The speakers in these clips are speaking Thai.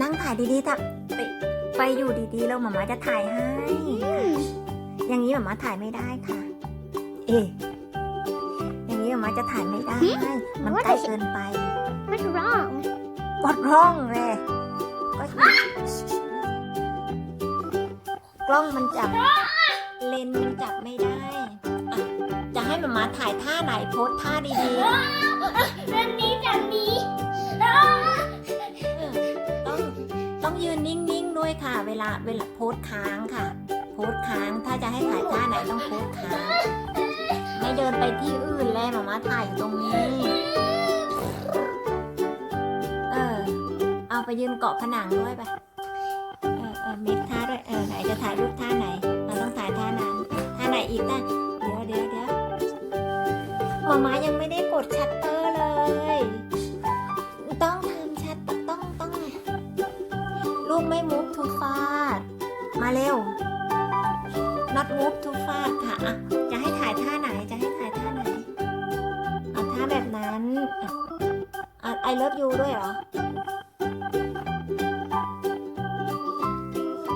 นั่งถ่ายดีๆถ้าไปไปอยู่ดีๆแล้วหมามาจะถ่ายให้ค่ะอย่างนี้หมามาถ่ายไม่ได้ค่ะ เอ๊ะอย่างนี้หมามาจะถ่ายไม่ได้ มันใกล้เกินไป What's wrong ปวดร้องเลยก็กล้องมันจับ เลนส์มันจับไม่ได้อะจะให้หมามาถ่ายท่าไหนโพสท่าดีแบบนี้แบบนี้ๆต้อง ต้องยืนนิ่งๆด้วยค่ะ เวลาเวลาโพสค้างค่ะ โพสค้างถ้าจะให้ถ่ายท่าไหนต้องโพสค้างไม่เดินไปที่อื่นเลยหมามาถ่ายอยู่ตรงนี้ เออ เอาไปยืนเกาะผนังด้วยไปเออเออมีท่าด้วยเออไหนจะถ่ายรูปท่าไหนเราต้องถ่ายท่านั้นท่าไหนอีกนะเดี๋ยวเดี๋ยวเดี๋ยวหมามายังไม่ได้ กไม่ move too fast มาเร็ว not move too fast ค่ะอะจะให้ถ่ายท่าไหนจะให้ถ่ายท่าไหนเอาท่าแบบนั้นอะอะ I love you ด้วยเหรอ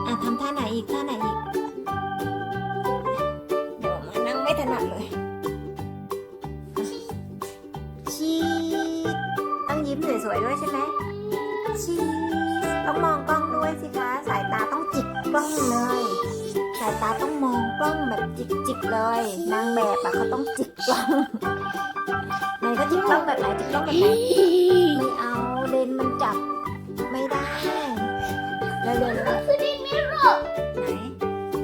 อะทำท่าไหนอีกท่าไหนอีกเดี๋ยวมานั่งไม่ถนัดเลย กล้องเลยสายตาต้องมองกล้องแบบจิกๆเลย นางแบบอะเขาต้องจิกกล้องไหนก็จิกกล้องแบบไหนจิกกล้องแบบไหนไม่เอาเลนมันจับไม่ได้เร็วๆเร็วๆคือนี่ไม่รู้ไหน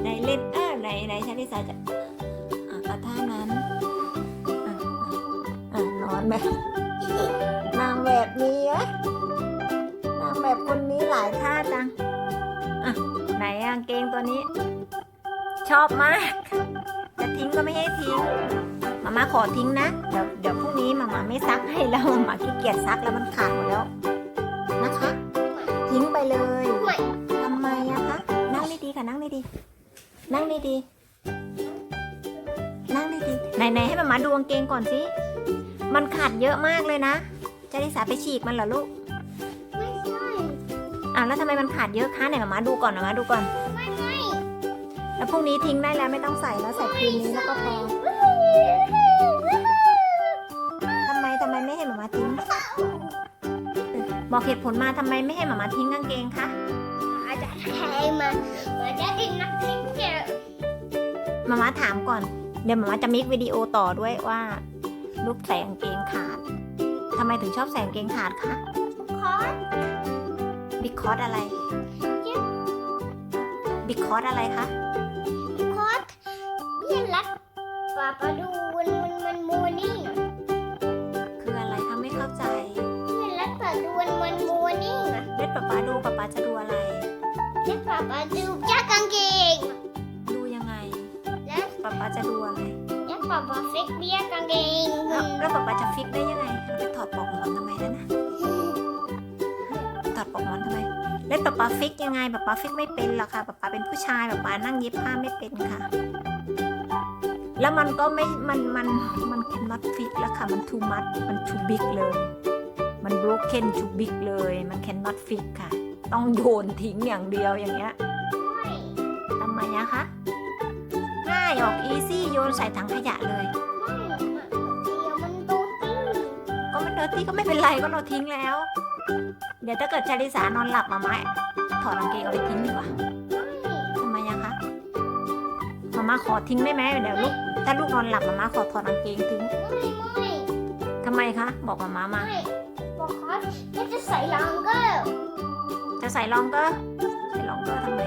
ไหนเล่นเออไหนไหนชาลิสาจะอะเอาท่านั้นอะอะนอนแบบนางแบบนี้นางแบบคนนี้หลายท่าจังอะ ไหนอะกางเกงตัวนี้ ชอบมาก จะทิ้งก็ไม่ให้ทิ้งมาม่าขอทิ้งนะ เดี๋ยวเดี๋ยวพรุ่งนี้มาม่าไม่ซักให้แล้วมาม่าขี้เกียจซักแล้วมันขาดหมดแล้วนะคะ ทิ้งไปเลยไม่ทำไมอะคะนั่งดีๆค่ะนั่งดีๆนั่งดีๆนั่งดีๆไหนๆให้มามาดูกางเกงก่อนสิมันขาดเยอะมากเลยนะจะได้สาไปฉีกมันเหรอลูกไม่ใช่ อะแล้วทำไมมันขาดเยอะคะไหนมามาดูก่อนมามาดูก่อน ไม่ไม่แล้วพรุ่งนี้ทิ้งได้แล้วไม่ต้องใส่แล้วใส่คืนนี้แล้วก็พอทำไมทำไมไม่ให้มามาทิ้ง บอกเหตุผลมาทำไมไม่ให้มามาทิ้งกางเกงคะอาจจะแทงมาอาจจะดินนักเล่นเจอมามาถามก่อน เดี๋ยวมามาจะมิกวิดีโอต่อด้วยว่า ลูกใส่กางเกงขาดทำไมถึงชอบใส่กางเกงขาดคะคอ สบิ๊กคอสอะไรบิ๊กคอสอะไรคะคอสเบี้ยรัดปลาปลาดูมันมันมันมูนี่คืออะไรคะไม่เข้าใจเบี้ยรัดปลาดูมันมันมูนี่เล่นป๊าป๊าดูป๊าป๊าจะดูอะไรแล้วปลาปลาดูยากางเกง ดูยังไงแล้วป๊าป๊าจะดูอะไรแล้วปลาปลาเฟกเบี้ยกางเกงแล้วแล้วป๊าป๊าจะฟิกได้ยังไงเราไปถอดปลอกหมอนทำไมนั่นนะ เล่นป๊าป๊าฟิกยังไงป๊าป๊าฟิกไม่เป็นหรอกค่ะป๊าป๊าเป็นผู้ชายป๊าป๊านั่งเย็บผ้าไม่เป็นค่ะ แล้วมันก็ไม่ มัน มัน มัน cannot fit แล้วค่ะ มัน too much มัน too big เลย มัน broken too big เลย มัน cannot fit ค่ะ ต้องโยนทิ้งอย่างเดียวอย่างเงี้ยทำไมอะคะ ง่ายออก easy โยนใส่ถังขยะเลยเดี๋ยวมันโตติ้งก็มันเดอร์ตี้ก็ไม่เป็นไรก็เราทิ้งแล้ว เดี๋ยวถ้าเกิดชาลิสานอนหลับมาม่าถอดกางเกงเอาไปทิ้งดีกว่าทำไมอะคะมาม่าขอทิ้งได้ไหมเดี๋ยวลูกถ้าลูกนอนหลับมาม่าขอถอดกางเกงทิ้งไม่ไม่ทำไมคะ บอกมาม่ามาไม่บอกคอสก็จะใส่ลองเกอร์จะใส่ลองเกอร์ใส่ลองเกอร์ทำไม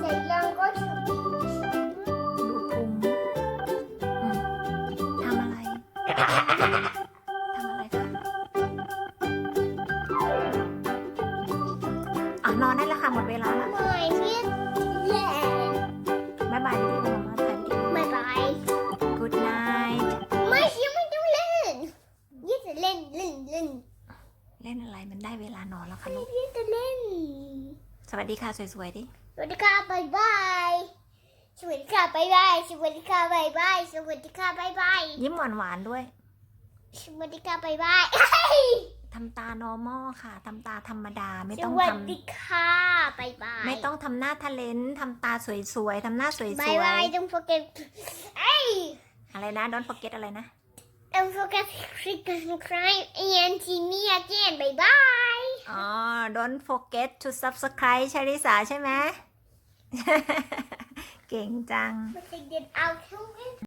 ใส่ลองก็ถูกดูพุงอืมทำอะไร เล่นอะไรมันได้เวลานอนแล้วค่ะลูกพี่จะเล่น สวัสดีค่ะสวยๆดิ สวัสดีค่ะบายบายสวัสดีค่ะบายบายสวัสดีค่ะบายบายสวัสดีค่ะบายบายยิ้มหวานหวานด้วย สวัสดีค่ะบายบายทำตา normal ค่ะ ทำตาธรรมดา ไม่ต้องทำสวัสดีค่ะบายบาย ไม่ต้องทำหน้าทะเลนทำตาสวยๆ ทำหน้าสวยๆบายบาย don't forget อะไรนะ don't forget อะไรนะ don't forget to click the subscribe and see me again bye bye อ๋อ don't forget to subscribe ชาลิสาใช่ไหม เก่งจัง but I did out